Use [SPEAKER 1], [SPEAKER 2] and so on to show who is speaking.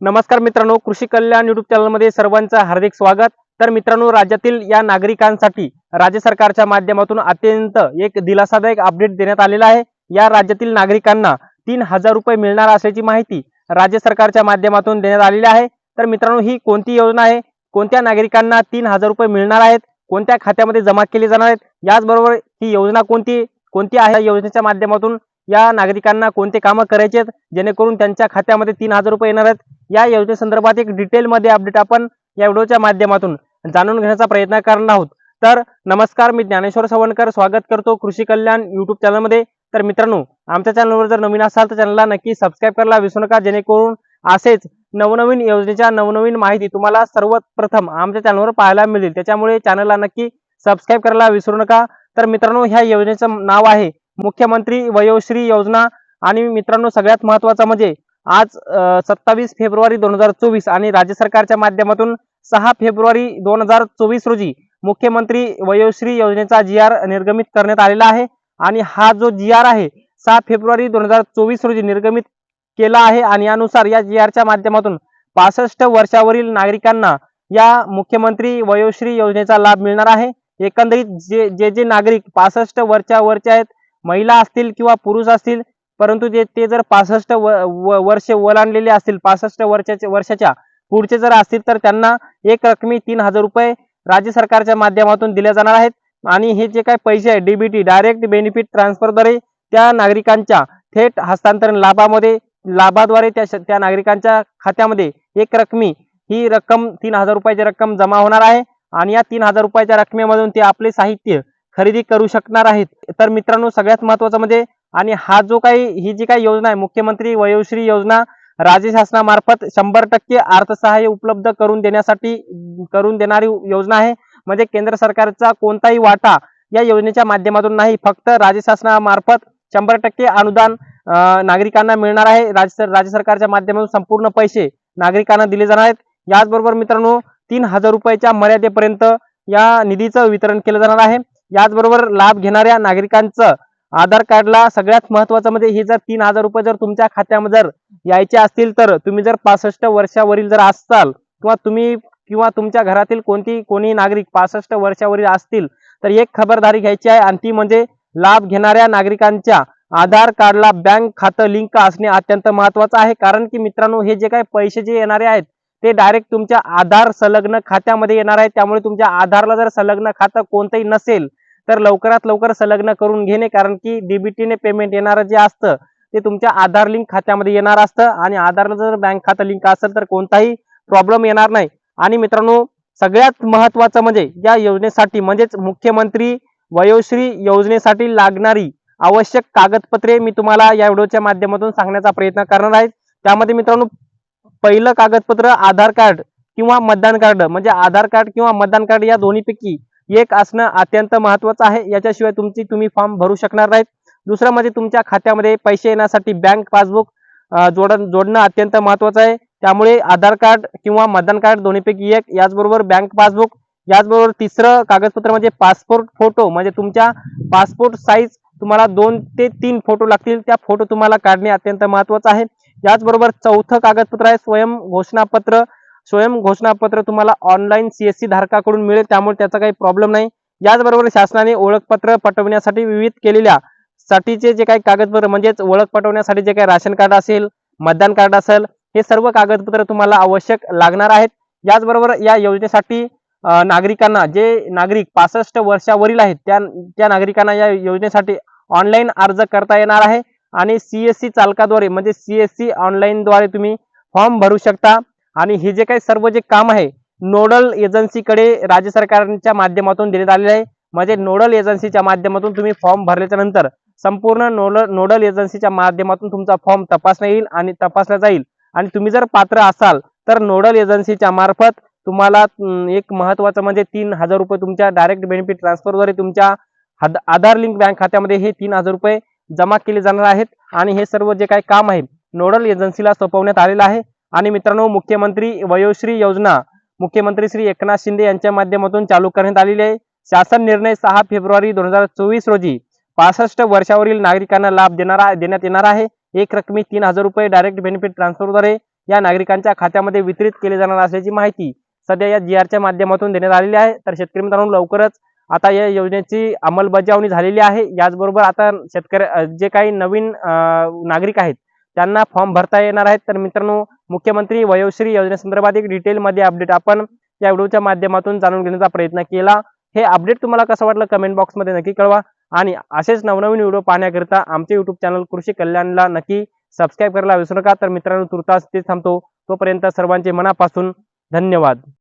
[SPEAKER 1] नमस्कार मित्रांनो कृषी कल्याण युट्यूब चॅनलमध्ये सर्वांचं हार्दिक स्वागत. तर मित्रांनो राज्यातील या नागरिकांसाठी राज्य सरकारच्या माध्यमातून अत्यंत एक दिलासादायक अपडेट देण्यात आलेला आहे. या राज्यातील नागरिकांना तीन हजार रुपये मिळणार असल्याची माहिती राज्य सरकारच्या माध्यमातून देण्यात आलेली आहे. तर मित्रांनो ही कोणती योजना आहे? कोणत्या नागरिकांना तीन हजार रुपये मिळणार आहेत? कोणत्या खात्यामध्ये जमा केले जाणार आहेत? याचबरोबर ही योजना कोणती? कोणती आहे? या योजनेच्या माध्यमातून या नागरिकांना कोणते कामं करायचे आहेत? जेणेकरून त्यांच्या खात्यामध्ये तीन हजार रुपये येणार आहेत? या योजनेसंदर्भात एक डिटेलमध्ये अपडेट आपण या व्हिडिओच्या माध्यमातून जाणून घेण्याचा प्रयत्न करणार आहोत. तर नमस्कार मी ज्ञानेश्वर सवणकर. स्वागत करतो कृषी कल्याण युट्यूब चॅनलमध्ये तर मित्रांनो आमच्या चॅनलवर जर नवीन असाल तर चॅनलला नक्की सबस्क्राईब करायला विसरू नका. जेणेकरून असेच नवनवीन योजनेच्या नवनवीन माहिती तुम्हाला सर्वप्रथम आमच्या चॅनलवर पाहायला मिळेल. त्याच्यामुळे चॅनलला नक्की सबस्क्राईब करायला विसरू नका. तर मित्रांनो ह्या योजनेचं नाव आहे मुख्यमंत्री वयोश्री योजना आणि मित्रांनो सगळ्यात महत्वाचं म्हणजे आज सत्तावीस फेब्रुवारी दोन हजार चोवीस आणि राज्य सरकारच्या माध्यमातून सहा फेब्रुवारी दोन हजार चोवीस रोजी मुख्यमंत्री वयोश्री योजनेचा जी आर निर्गमित करण्यात आलेला आहे. आणि हा जो जी आर आहे सहा फेब्रुवारी दोन हजार चोवीस रोजी निर्गमित केला आहे आणि यानुसार या जी आरच्या माध्यमातून पासष्ट वर्षावरील नागरिकांना या मुख्यमंत्री वयोश्री योजनेचा लाभ मिळणार आहे. एकंदरीत जे जे जे नागरिक पासष्ट वर्षावरचे आहेत महिला असतील किंवा पुरुष असतील परंतु जे ते जर पासष्ट व, व, वर्ष ओलांडलेले असतील पासष्ट वर्षाचे वर्षाच्या पुढचे जर असतील तर त्यांना एक रकमी तीन हजार रुपये राज्य सरकारच्या माध्यमातून दिले जाणार आहेत. आणि हे जे काही पैसे आहे डीबीटी डायरेक्ट बेनिफिट ट्रान्सफरद्वारे त्या नागरिकांच्या थेट हस्तांतरण लाभामध्ये लाभाद्वारे त्या श- त्या नागरिकांच्या खात्यामध्ये एक रकमी ही रक्कम तीन हजार रुपयाची रक्कम जमा होणार आहे. आणि या तीन हजार रुपयाच्या रकमेमधून ते आपले साहित्य खरेदी करू शकणार आहेत. तर मित्रांनो सगळ्यात महत्वाचं म्हणजे आणि हा जो काही ही जी काही योजना आहे मुख्यमंत्री वयोश्री योजना राज्य शासनामार्फत शंभर टक्के अर्थसहाय्य उपलब्ध करून देण्यासाठी करून देणारी योजना आहे. म्हणजे केंद्र सरकारचा कोणताही वाटा या योजनेच्या माध्यमातून नाही. फक्त राज्य शासनामार्फत शंभर टक्के अनुदान नागरिकांना मिळणार आहे. राज्य राज्य सरकारच्या माध्यमातून संपूर्ण पैसे नागरिकांना दिले जाणार आहेत. याचबरोबर मित्रांनो तीन हजार रुपयाच्या मर्यादेपर्यंत या निधीचं वितरण केलं जाणार आहे. याचबरोबर लाभ घेणाऱ्या नागरिकांचं आधार कार्डला सगळ्यात महत्वाचं म्हणजे हे जर तीन हजार रुपये जर तुमच्या खात्यामध्ये जर यायचे असतील तर तुम्ही जर पासष्ट वर्षावरील जर असाल किंवा तुम्ही किंवा तुमच्या घरातील कोणती कोणी नागरिक पासष्ट वर्षावरील असतील तर एक खबरदारी घ्यायची आहे आणि ती म्हणजे लाभ घेणाऱ्या नागरिकांच्या आधार कार्डला बँक खातं लिंक असणे अत्यंत महत्वाचं आहे. कारण की मित्रांनो हे जे काही पैसे जे येणारे आहेत ते डायरेक्ट तुमच्या आधार संलग्न खात्यामध्ये येणार आहे त्यामुळे तुमच्या आधारला जर संलग्न खातं कोणतंही नसेल तर लवकरात लवकर संलग्न करून घेणे कारण की डीबीटीने पेमेंट येणारं जे असतं ते तुमच्या आधार लिंक खात्यामध्ये येणार असतं. आणि आधारला जर बँक खातं लिंक असेल तर कोणताही प्रॉब्लेम येणार नाही. आणि मित्रांनो सगळ्यात महत्वाचं म्हणजे या योजनेसाठी म्हणजेच मुख्यमंत्री वयोश्री योजनेसाठी लागणारी आवश्यक कागदपत्रे मी तुम्हाला या व्हिडिओच्या माध्यमातून सांगण्याचा प्रयत्न करणार आहे. त्यामध्ये मित्रांनो पहिलं कागदपत्र आधार कार्ड किंवा मतदान कार्ड म्हणजे आधार कार्ड किंवा मतदान कार्ड या दोन्हीपैकी एक असणं अत्यंत महत्वाचं आहे. याच्याशिवाय तुमची तुम्ही फॉर्म भरू शकणार नाहीत. दुसरं म्हणजे तुमच्या खात्यामध्ये पैसे येण्यासाठी बँक पासबुक जोड जोडणं अत्यंत महत्वाचं आहे. त्यामुळे आधार कार्ड किंवा मतदान कार्ड दोन्हीपैकी एक. याचबरोबर बँक पासबुक याचबरोबर तिसरं कागदपत्र म्हणजे पासपोर्ट फोटो. म्हणजे तुमच्या पासपोर्ट साईज तुम्हाला दोन ते तीन फोटो लागतील. त्या फोटो तुम्हाला काढणे अत्यंत महत्वाचं आहे. याचबरोबर चौथं कागदपत्र आहे. स्वयं घोषणापत्र. स्वयं घोषणापत्र तुम्हाला ऑनलाईन सीएससी धारकाकडून मिळेल त्यामुळे त्याचा काही प्रॉब्लेम नाही. याचबरोबर शासनाने ओळखपत्र पटवण्यासाठी विविध केलेल्या साठीचे जे काही कागदपत्र म्हणजेच ओळख पटवण्यासाठी जे काही राशन कार्ड असेल मतदान कार्ड असेल हे सर्व कागदपत्र तुम्हाला आवश्यक लागणार आहेत. याचबरोबर या योजनेसाठी नागरिकांना जे नागरिक पासष्ट वर्षावरील आहेत त्या त्या नागरिकांना या योजनेसाठी ऑनलाईन अर्ज करता येणार आहे. आणि सीएससी चालकाद्वारे म्हणजे सीएससी सी द्वारे तुम्ही फॉर्म भरू शकता. आणि हे जे काही सर्व जे काम आहे नोडल एजन्सीकडे राज्य सरकारच्या माध्यमातून देण्यात आलेले आहे. म्हणजे नोडल एजन्सीच्या माध्यमातून तुम्ही फॉर्म भरल्याच्या नंतर संपूर्ण नोडल नोडल एजन्सीच्या माध्यमातून तुमचा फॉर्म तपासण्यात येईल आणि तपासला जाईल. आणि तुम्ही जर पात्र असाल तर नोडल एजन्सीच्या मार्फत तुम्हाला एक महत्वाचं म्हणजे तीन हजार रुपये तुमच्या डायरेक्ट बेनिफिट ट्रान्सफरद्वारे तुमच्या आधार लिंक बँक खात्यामध्ये हे तीन हजार रुपये जमा केले जाणार आहेत. आणि हे सर्व जे काही काम आहे नोडल एजन्सीला सोपवण्यात आलेलं आहे. आणि मित्रांनो मुख्यमंत्री वयोश्री योजना. मुख्यमंत्री श्री एकनाथ शिंदे यांच्या माध्यमातून चालू करण्यात आलेली आहे. शासन निर्णय सहा फेब्रुवारी दोन हजार चोवीस रोजी पासष्ट वर्षावरील नागरिकांना लाभ देणारा देण्यात येणार आहे. एक रकमी तीन हजार रुपये डायरेक्ट बेनिफिट ट्रान्सफरद्वारे या नागरिकांच्या खात्यामध्ये वितरित केले जाणार असल्याची माहिती सध्या या जी आरच्या माध्यमातून देण्यात आलेली आहे. तर शेतकरी मित्रांनो लवकरच आता या योजनेची अंमलबजावणी झालेली आहे. याचबरोबर आता शेतकरी जे काही नवीन नागरिक आहेत त्यांना फॉर्म भरता येणार आहेत. तर मित्रांनो मुख्यमंत्री वयोश्री योजनेसंदर्भात एक डिटेलमध्ये अपडेट आपण या व्हिडिओच्या माध्यमातून जाणून घेण्याचा प्रयत्न केला. हे अपडेट तुम्हाला कसं वाटलं कमेंट बॉक्समध्ये नक्की कळवा. आणि असेच नवनवीन व्हिडिओ पाहण्याकरिता आमचे युट्यूब चॅनल कृषी कल्याणला नक्की सबस्क्राईब करायला विसरू नका. तर मित्रांनो तुर्तास ते थांबतो. तोपर्यंत सर्वांचे मनापासून धन्यवाद.